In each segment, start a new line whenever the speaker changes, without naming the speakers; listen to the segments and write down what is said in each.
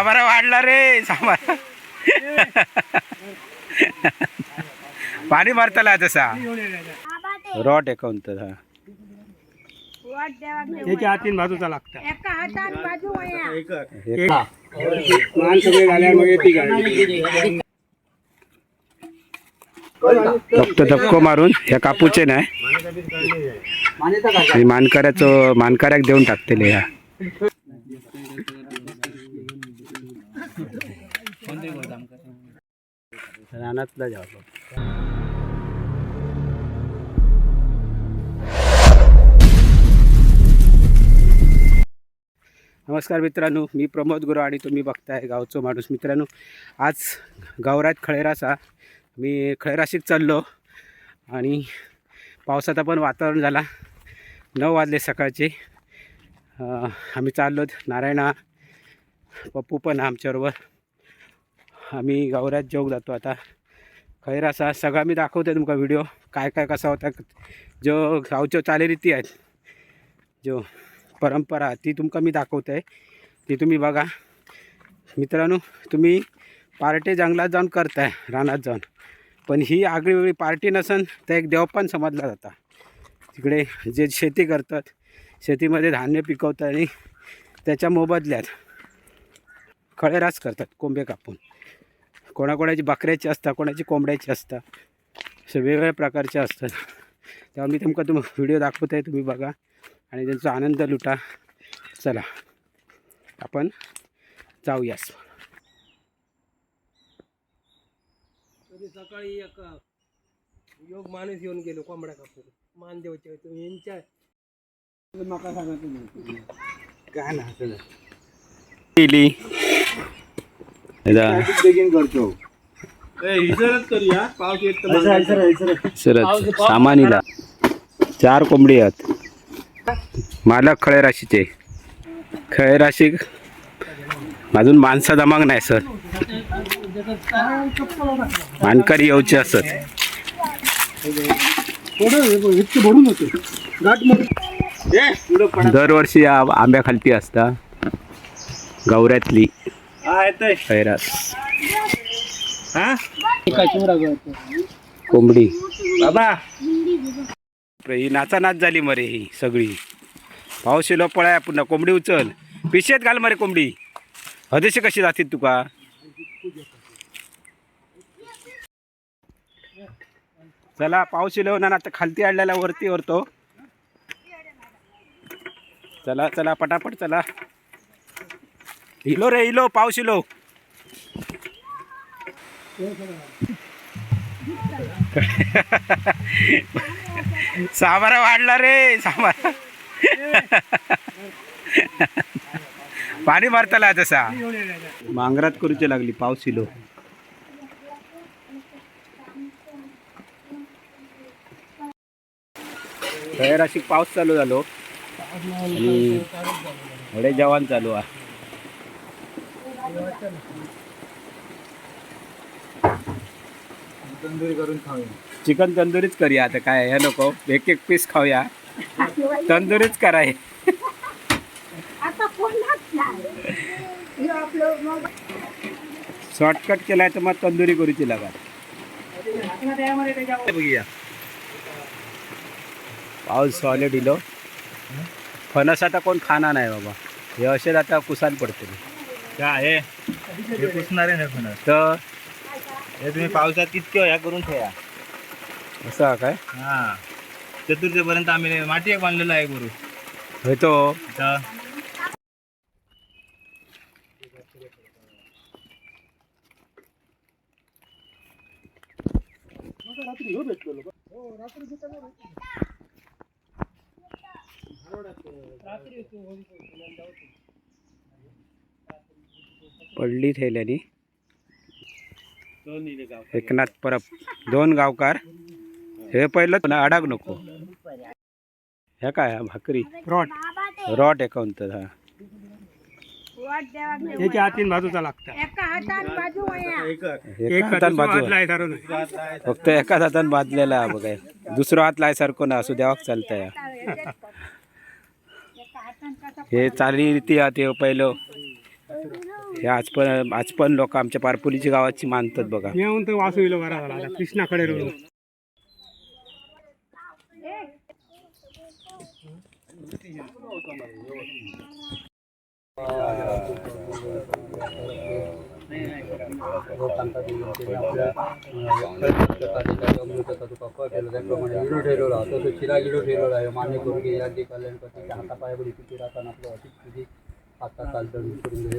सामारा वाढला रे सामारा पाणी मारताला तसा रॉट अकाउंट हा.
त्याच्या हातीन बाजूचा लागता.
हे फक्त धक्को मारून ह्या कापूचे नाही. मानकऱ्याचं मानकऱ्याक देऊन टाकतेले ह्या. रानातला नमस्कार मित्रांनो मी प्रमोद गुरु आणि तुम्ही बघताय गावचो माणूस. मित्रांनो आज गावरात खळेरासा मी खळेराशीक चाललो आणि पावसाचं पण वातावरण झाला. नऊ वाजले सकाळचे. आम्ही चाललो नारायणा पप्पू पण आमच्याबरोबर. आम्ही गावऱ्यात जेवक जातो आता. खैरासा सगळा मी दाखवतो तुमका व्हिडिओ काय काय कसा होता जो गावच्यो चालीरीती आहेत जो परंपरा ती तुमका मी दाखवत आहे ती तुम्ही बघा. मित्रांनो तुम्ही पार्टी जंगलात जाऊन करताय रानात जाऊन. पण ही आगळी वेगळी पार्टी नसन तर एक देवपान समजला जाता. तिकडे जे शेती करतात शेतीमध्ये धान्य पिकवतात आणि त्याच्या मोबदल्यात खळेरास करतात कोंबे कापून. कोणाकोणाची बकऱ्याची असतात कोणाची कोंबड्याची असतात असे वेगवेगळ्या प्रकारचे असतात. तेव्हा मी तुमका तुम व्हिडिओ दाखवत आहे तुम्ही बघा. आणि त्यांचा आनंद लुटा. चला आपण जाऊयास
सकाळी एक योग माणूस येऊन गेलो कोंबड्या कापून मान देवचे तुम्ही यांच्या माका सांगा तुम्ही.
काय ना केली.
करतो.
सामानीला चार कोंबडी आहेत. मालक खळे राशीचे. खळे राशी अजून माणसा जमाग नाही सर. मानकरी येऊचे असत. दरवर्षी या आंब्या खालती असता. गौऱ्यातली. कोंबडी.
बाबा.
ही नाचा नाच झाली मरे ही सगळी. पाऊस येलो पळाय पुन्हा कोंबडी उचल. पिशेत घाल मरे कोंबडी. हदेशी कशी जातील तुका? चला पाऊस येलो ना आता खालती आणलेला वरती वरतो. चला चला पटापट चला. इलो रे इलो पाऊस इलो. सामारा वाढला रे सामारा पाणी मारताला तसा. मांगरात करूची लागली पाऊस इलो. तयार अशी पाऊस चालू झालो. आणि थोडे जवान चालू आहे.
तंदुरी करून खाऊया.
चिकन तंदुरीच करूया आता काय हे नको एक एक पीस खाऊया. तंदुरीच कराय
आता कोणाच नाही. ह्यो आपलं मग
शॉर्टकट केलाय तर मग तंदुरी करूची लागा बघूया. पाऊस सॉलिड दिलो फणस आता कोण खाना नाही बाबा. हे असे आता कुसाल पडते
काय हे पुसणारे नाही फणस
तर
हे तुम्ही पावसात कितके ह्या करून ठेवा.
असं आहे काय?
हा. चतुर्थीपर्यंत आम्ही माती एक बांधलेला आहे गुरु.
होय तो.
तर
पडली थैल्यानी. एकनाथ परब दोन गावकार. हे पहिलं पुन्हा अडाग नको. ह्या काय हा भाकरी?
रॉट.
रॉट अकाउंट हा.
त्याच्या हातीन बाजूचा लागता.
एका हातात बाजू
फक्त एकाच हातान बांधलेला आहे बघाय दुसरा हात लायसारखं ना असू
एका हातात कसा
हे चाली रीती हा ते पहिलं. हे आज पण आज पण लोक आमच्या पारपुलीची गावाची मानतात बघा.
येऊन तर वासू येलो बरा झाला आता कृष्णाकडे रोड
मान्य करून घे अगदी कल्याण करते हातापायावर किती राहतात आपलं अशीच तुझी हातात चालतं करून घे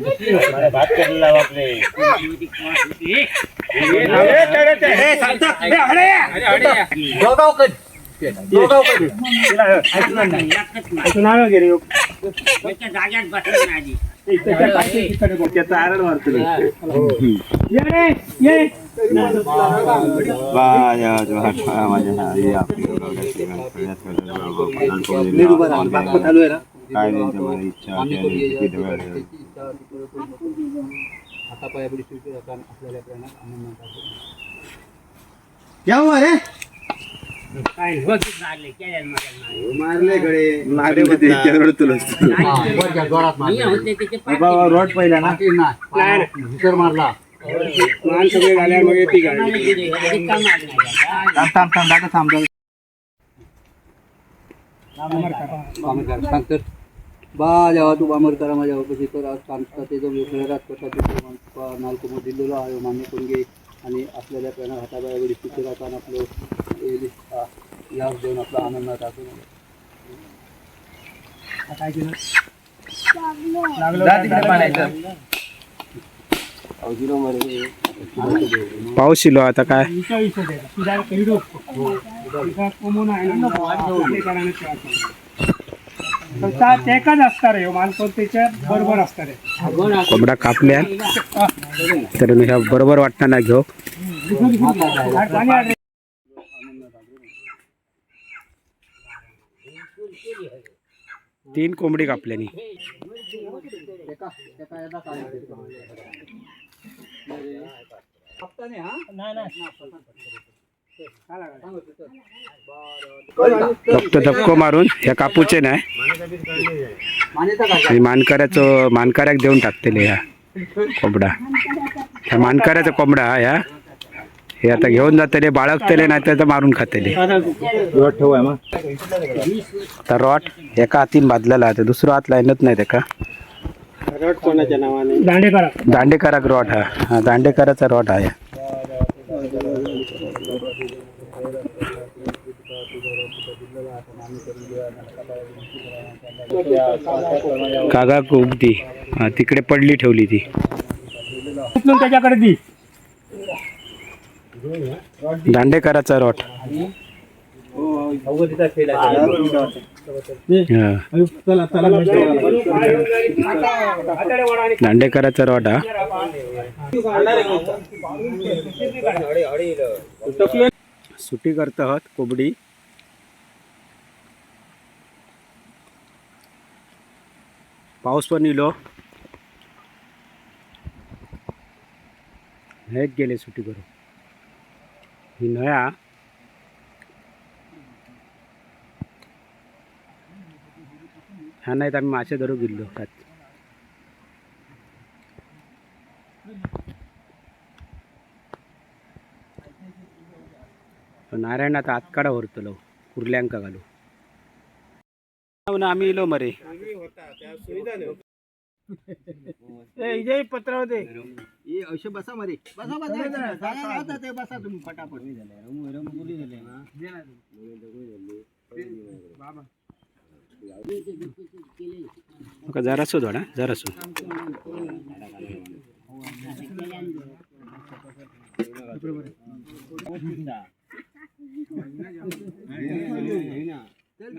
काळात काय ढवळा
चला चला
आणि बामर काळात पहिलो बामर काळात ना ऐकून आलं की रे योग? त्याच्या काठी तिकडे बघ. ये रे,
राहतात आपल्याला प्राणात आनंद मिळतात.
काय नाही.
रॉड पहिला ना भीतर मारला
मान सगळे झाल्यावर मग येते गाडी.
बामर करा सांगतर बा जेव्हा तू बामर करा माझ्या ऑफिस तर आज सांगता ते जो वेगळ्यात कसा तो नाल्को मध्ये दिलेलो आहे मान्य करून घे. आणि आपल्याला प्रेरणा हाताबायावर स्थिती राहताना आपलं यास देऊन आपला आनंदात टाकून
काय केलं? लागलं.
पाऊस इलो आता काय?
विषय असणार आहे माणसं त्याच्या बरोबर असणार आहे.
कोंबडा कापल्या. तर ह्या बरोबर वाटताना घेऊ. तीन कोंबडी कापल्यानी. फक्त धक्को मारून ह्या कापूचे नाही. मानकऱ्याचं मानकऱ्याक देऊन टाकतेले ह्या कोंबडा. ह्या मानकऱ्याचा कोंबडा हा ह्या हे आता घेऊन जातले बाळगतले नाही तर मारून खातले. आता रॉट एका हातीन बांधलेला आता दुसरा हात लायनच नाही त्याका
दांडेकरा
दांडेकराक रॉट हा. हा दांडेकराचा रॉट हा कागा हा तिकडे पडली ठेवली ती.
त्याच्याकडे दी.
दांडेकराचा रॉट. दांडेकराचा रॉट हा. सुटी करत आहोत कोबडी. पाऊस पण इलो हेच गेले सुटी करून. ही नळ्या ह्या नाहीत आम्ही मासे धरू गेलो त्यात नारायण आता आतकाडा व्हरतलो कुर्ल्यांका घालू. ना आम्ही इलो मरे.
इजे पत्र होते
असे बसा मध्ये. बसा बसा ते बसा तुम्ही फटाफट.
जरासो थोडा जरासो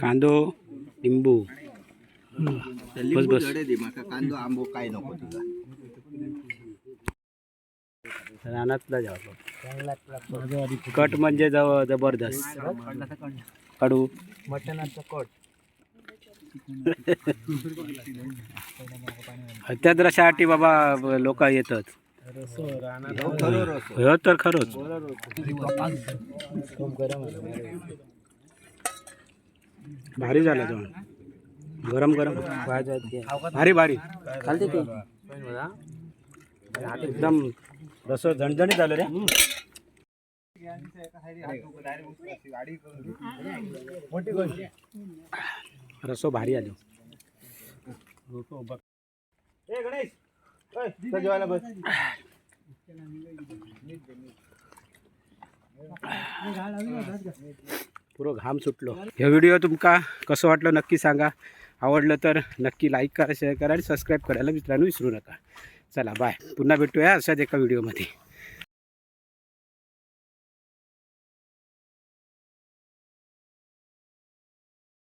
कांदो लिंबू. बस बस.
कांदो आंबो काय नको तुझा
रानातला जाव कट म्हणजे जव जबरदस्त. कडू.
मटणाचा कट
त्यात रशासाठी बाबा लोक येतात. हो तर खरंच भारी झालं जेवण गरम गरम. भारी भारी. चालते ते. एकदम रस झणझणीत झालं रे. रसो भारी आलो. जेवायला बस. पुरं घाम सुटलो. हे व्हिडिओ तुमका कसं वाटलं नक्की सांगा. आवडलं तर नक्की लाईक करा शेअर करा आणि सबस्क्राईब करायला मित्रांनो विसरू नका. चला बाय पुन्हा भेटूया अशाच एका व्हिडिओमध्ये